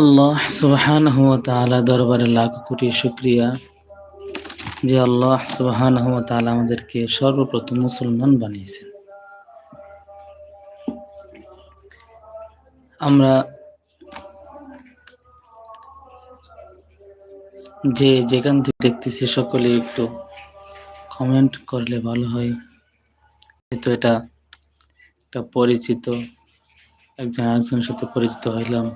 আল্লাহ সুবহান তাআলা দরবারে লাখ কোটি শুক্রিয়া যে আল্লাহ সুবহান তাআলা আমাদেরকে সর্বপ্রথম মুসলমান বানিয়েছেন। আমরা যে যেখান থেকে দেখতেছি সকলে একটু কমেন্ট করলে ভালো হয়। যেহেতু এটা একটা পরিচিত, একজন আরেকজনের সাথে পরিচিত হইলাম।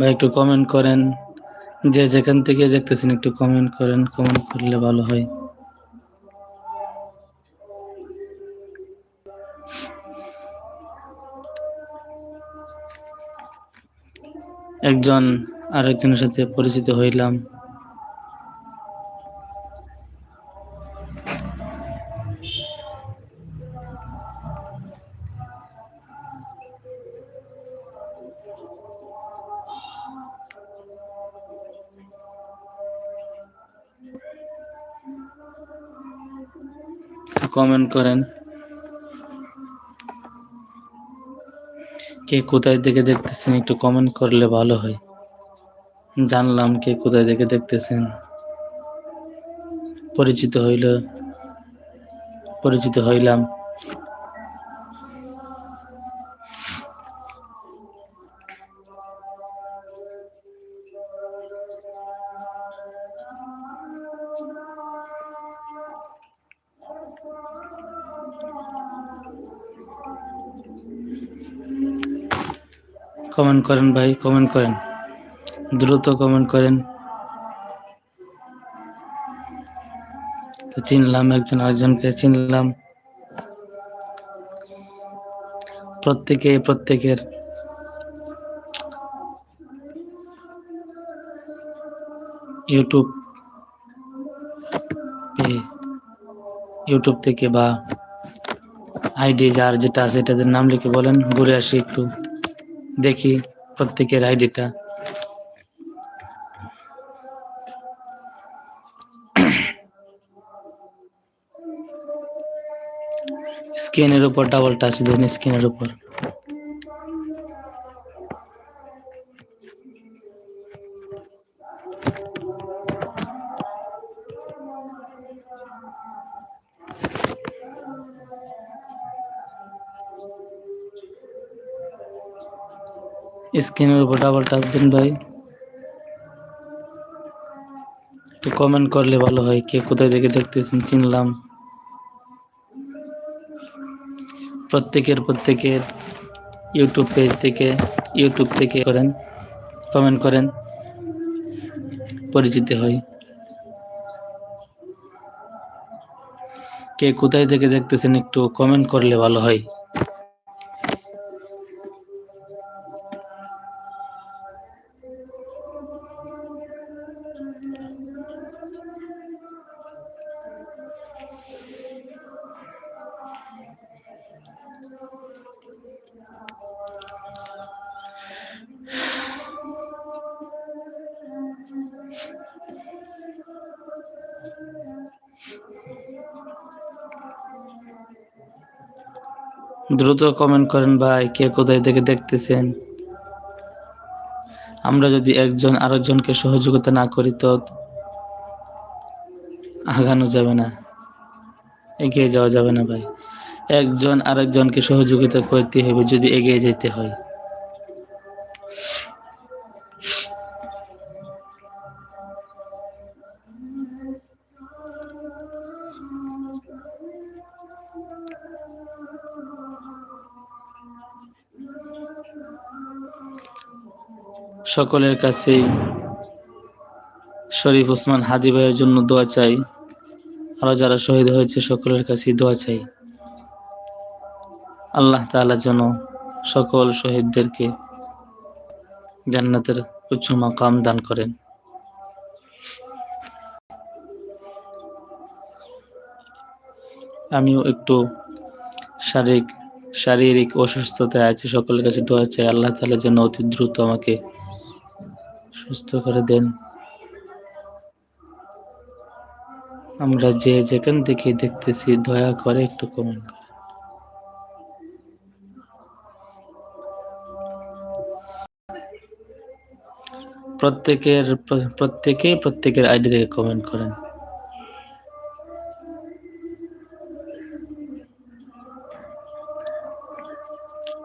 ভাই, একটু কমেন্ট করেন। যে যেখান থেকে দেখতেছেন, একটু কমেন্ট করেন। কমেন্ট করলে ভালো হয়। একজন আরেকজনের সাথে পরিচিত হইলাম। কমেন্ট করেন। কে কোথায় থেকে দেখতেছেন একটু কমেন্ট করলে ভালো হয়। জানলাম কে কোথায় থেকে দেখতেছেন। পরিচিত হইল পরিচিত হইলাম। কমেন্ট করেন ভাই কমেন্ট করেন। দ্রুত কমেন্ট করেন। তো চিনলাম একজন আরেকজনকে, চিনলাম। প্রত্যেকে, প্রত্যেকের। ইউটিউব ইউটিউব থেকে বা আইডি যার যেটা আছে, এটাদের নাম লিখে বলেন। ঘুরে আসি একটু। দেখি প্রত্যেকের আইডিটা স্ক্রিনের উপর ডাবল টাচ দেন স্ক্রিনের উপর। স্ক্রিনের উপর ডাবল টাচ দিন ভাই। একটু কমেন্ট করলে ভালো হয়, কে কোথায় থেকে দেখতেছেন চিনলাম। প্রত্যেকের প্রত্যেকের ইউটিউব পেজ থেকে ইউটিউব থেকে করেন কমেন্ট করেন, পরিচিত হয় কে কোথায় থেকে দেখতেছেন একটু কমেন্ট করলে ভালো হয়। দ্রুত কমেন্ট করেন ভাই, কে কোথায় থেকে দেখতেছেন? আমরা যদি একজন আরেকজনকে সহযোগিতা না করি তো আগানো যাবে না, এগিয়ে যাওয়া যাবে না ভাই। একজন আরেকজনকে সহযোগিতা করতে হবে যদি এগিয়ে যেতে হয়। সকলের কাছেই শরীফ ওসমান হাদি ভাইয়ের জন্য দোয়া চাই। আরও যারা শহীদ হয়েছে, সকলের কাছেই দোয়া চাই। আল্লাহ তাআলা যেন সকল শহীদদেরকে জান্নাতের উচ্চ মাকাম দান করেন। আমিও একটু শারীরিক শারীরিক অসুস্থতায় আছি, সকলের কাছে দোয়া চাই। আল্লাহ তাআলা যেন অতি দ্রুত আমাকে সুস্থ করে দেন। আমরা যে যেখান থেকে দেখতেছি, দয়া করে একটু কমেন্ট করে প্রত্যেকের প্র- প্রত্যেকেই প্রত্যেকের আইডি থেকে কমেন্ট করেন।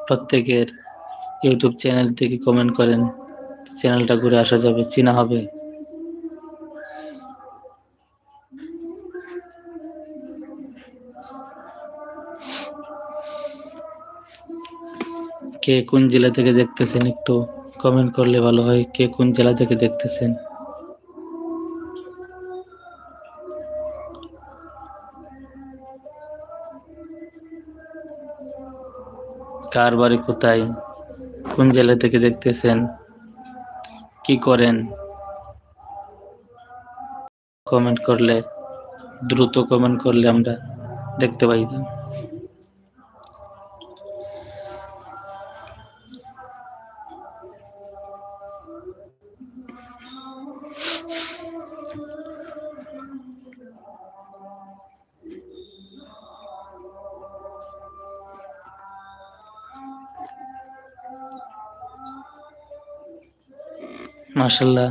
প্রত্যেকের ইউটিউব চ্যানেল থেকে কমেন্ট করেন। চ্যানেলটা ঘুরে আসা যাবে, চেনা হবে। কে কোন জেলা থেকে দেখতেছেন একটু কমেন্ট করলে ভালো হয়, কে কোন জেলা থেকে দেখতেছেন? কার বাড়ি কোথায়, কোন জেলা থেকে দেখতেছেন? কি করেন? কমেন্ট করলে দ্রুত কমেন্ট করলে আমরা দেখতে পাই। মাশাল্লাহ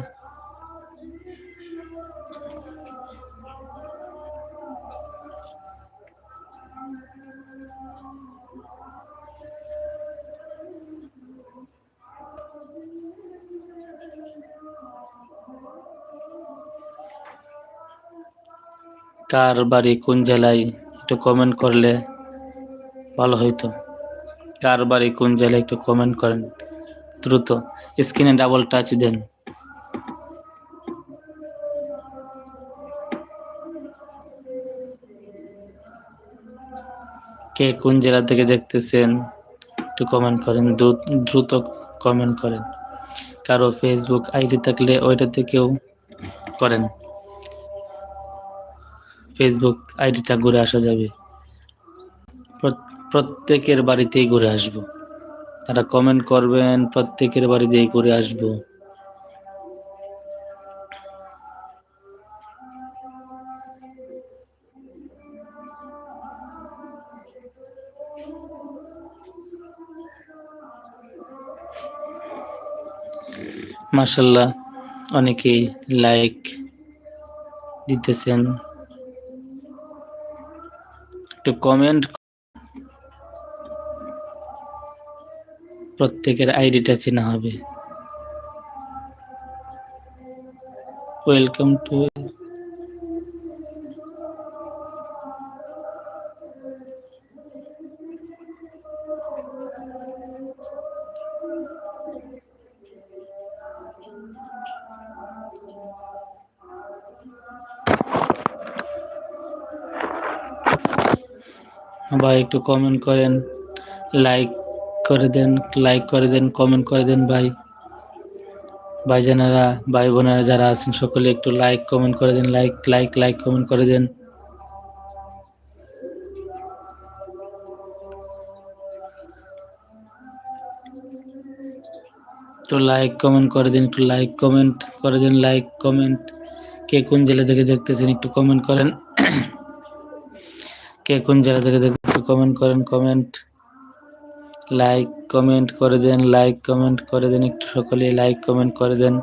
কার বাড়ি কোন জেলায় একটু কমেন্ট করলে ভালো হইতো। কার বাড়ি কোন জেলায় একটু কমেন্ট করেন, দ্রুত। স্ক্রিনে ডাবল টাচ দেন। কে কোন জেলা থেকে দেখতেছেন, একটু কমেন্ট করেন দ্রু- দ্রুত কমেন্ট করেন। কারও ফেসবুক আইডি থাকলে ওইটা থেকেও করেন। ফেসবুক আইডিটা ঘুরে আসা যাবে। প্রত- প্রত্যেকের বাড়িতেই ঘুরে আসব। তারা কমেন্ট করবেন, প্রত্যেকের বাড়িতেই ঘুরে আসব। মাশাল্লাহ অনেকেই লাইক দিতেছেন। একটু কমেন্ট প্রত্যেকের আইডিটা চেনা হবে। ওয়েলকাম টু ভাই একটু কমেন্ট করেন লাইক করে দেন লাইক করে দেন কমেন্ট করে দেন ভাই। ভাইজানেরা ভাই বোনেরা যারা আছেন, সকলে একটু লাইক কমেন্ট করে দেন লাইক লাইক লাইক কমেন্ট করে দেন। একটু লাইক কমেন্ট করে দিন, একটু লাইক কমেন্ট করে দিন লাইক কমেন্ট কে কোন জেলা থেকে দেখতেছেন, একটু কমেন্ট করেন। কে কোন জেলা থেকে দেখতে কমেন্ট করেন কমেন্ট লাইক কমেন্ট করে দেন লাইক কমেন্ট করে দেন, একটু সকলে লাইক কমেন্ট করে দেন।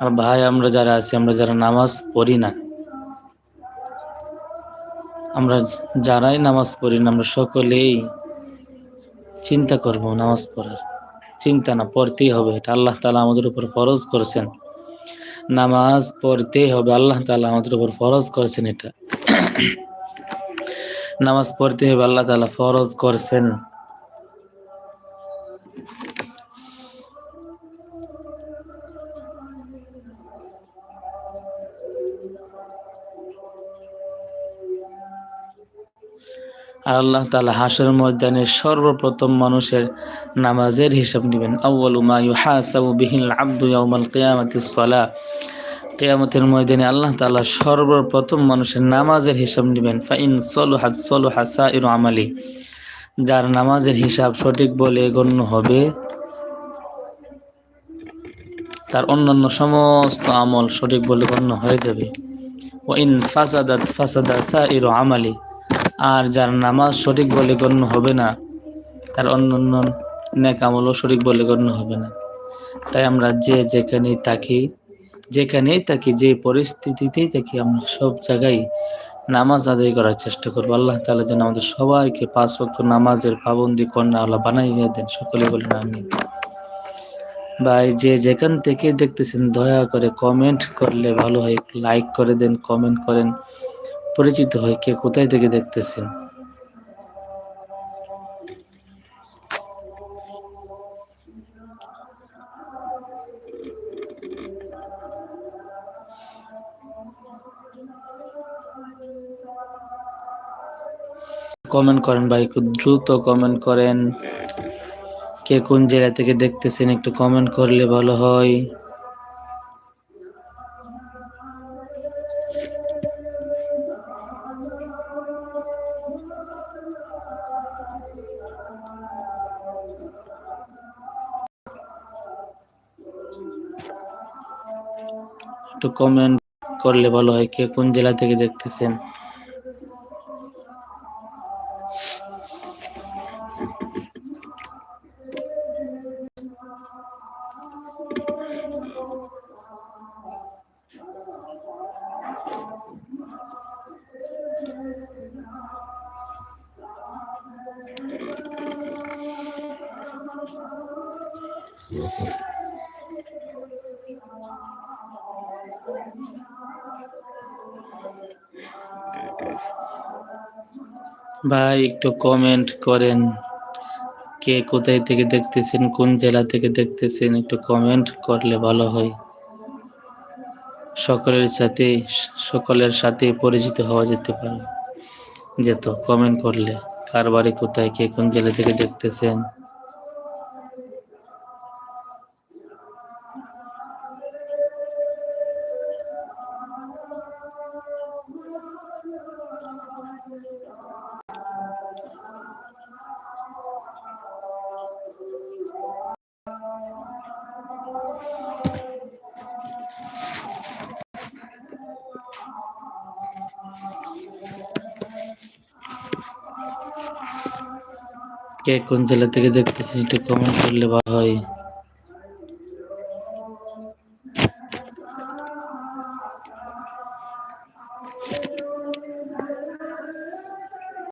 আর ভাই, আমরা যারা আছি, আমরা যারা নামাজ পড়ি না, আমরা যারাই নামাজ পড়ি না, আমরা সকলেই চিন্তা করব, নামাজ পড়ার। চিন্তা না, পড়তেই হবে এটা। আল্লাহ তালা আমাদের উপর ফরজ করেছেন। নামাজ পড়তেই হবে, আল্লাহ তালা আমাদের উপর ফরজ করেছেন এটা। নামাজ পড়তে হবে, আল্লাহ তালা ফরজ করেছেন। আর আল্লাহ তালা হাসর ময়দানে সর্বপ্রথম মানুষের নামাজের হিসাব নেবেন। আউ্বালু মা ইউহাসাবু বিহিল আব্দু ইয়াউমাল কিয়ামাতিস সালাহ কেয়ামতের ময়দানে আল্লাহ তালা সর্বপ্রথম মানুষের নামাজের হিসাব নেবেন। ফাইন সলু হাজ সলু হাসা ইরু আমালি। যার নামাজের হিসাব সঠিক বলে গণ্য হবে, তার অন্যান্য সমস্ত আমল সঠিক বলে গণ্য হয়ে যাবে। ও ইন ফাসাদাত ফাসাদা সা ইরু আমালি। আর যার নামাজ সঠিক বলে গণ্য হবে না, তার অন্য অন্য নেক আমলও সঠিক বলে গণ্য হবে না। তাই আমরা যে যেখানে থাকি, যেখানেই থাকি, যে পরিস্থিতিতেই থাকি, আমরা সব জায়গায় নামাজ আদায় করার চেষ্টা করব। আল্লাহ তালা যেন আমাদের সবাইকে পাঁচ ওয়াক্ত নামাজের পাবন্দি কন্যা আল্লাহ বানাইয়ে দেন। সকলে বলেন আমি ভাই, যে যেখান থেকে দেখতেছেন, দয়া করে কমেন্ট করলে ভালো হয়। লাইক করে দেন কমেন্ট করেন। পরিচিত হয়, কে কোথায় থেকে দেখতেছেন? কমেন্ট করেন ভাই, একটু দ্রুত কমেন্ট করেন। কে কোন জেলা থেকে দেখতেছেন, একটু কমেন্ট করলে ভালো হয়। একটু কমেন্ট করলে ভালো হয় কে কোন জেলা থেকে দেখতেছেন? ভাই, একটু কমেন্ট করেন। কে কোথায় থেকে দেখতেছেন, কোন জেলা থেকে দেখতেছেন, একটু কমেন্ট করলে ভালো হয়। সকলের সাথে সকলের সাথে পরিচিত হওয়া যেতে পারে। যেত কমেন্ট করলে। কার বাড়ি কোথায়, কে কোন জেলা থেকে দেখতেছেন? কে কোন জেলা থেকে দেখতেছেন একটু কমেন্ট করলে ভালো হয়।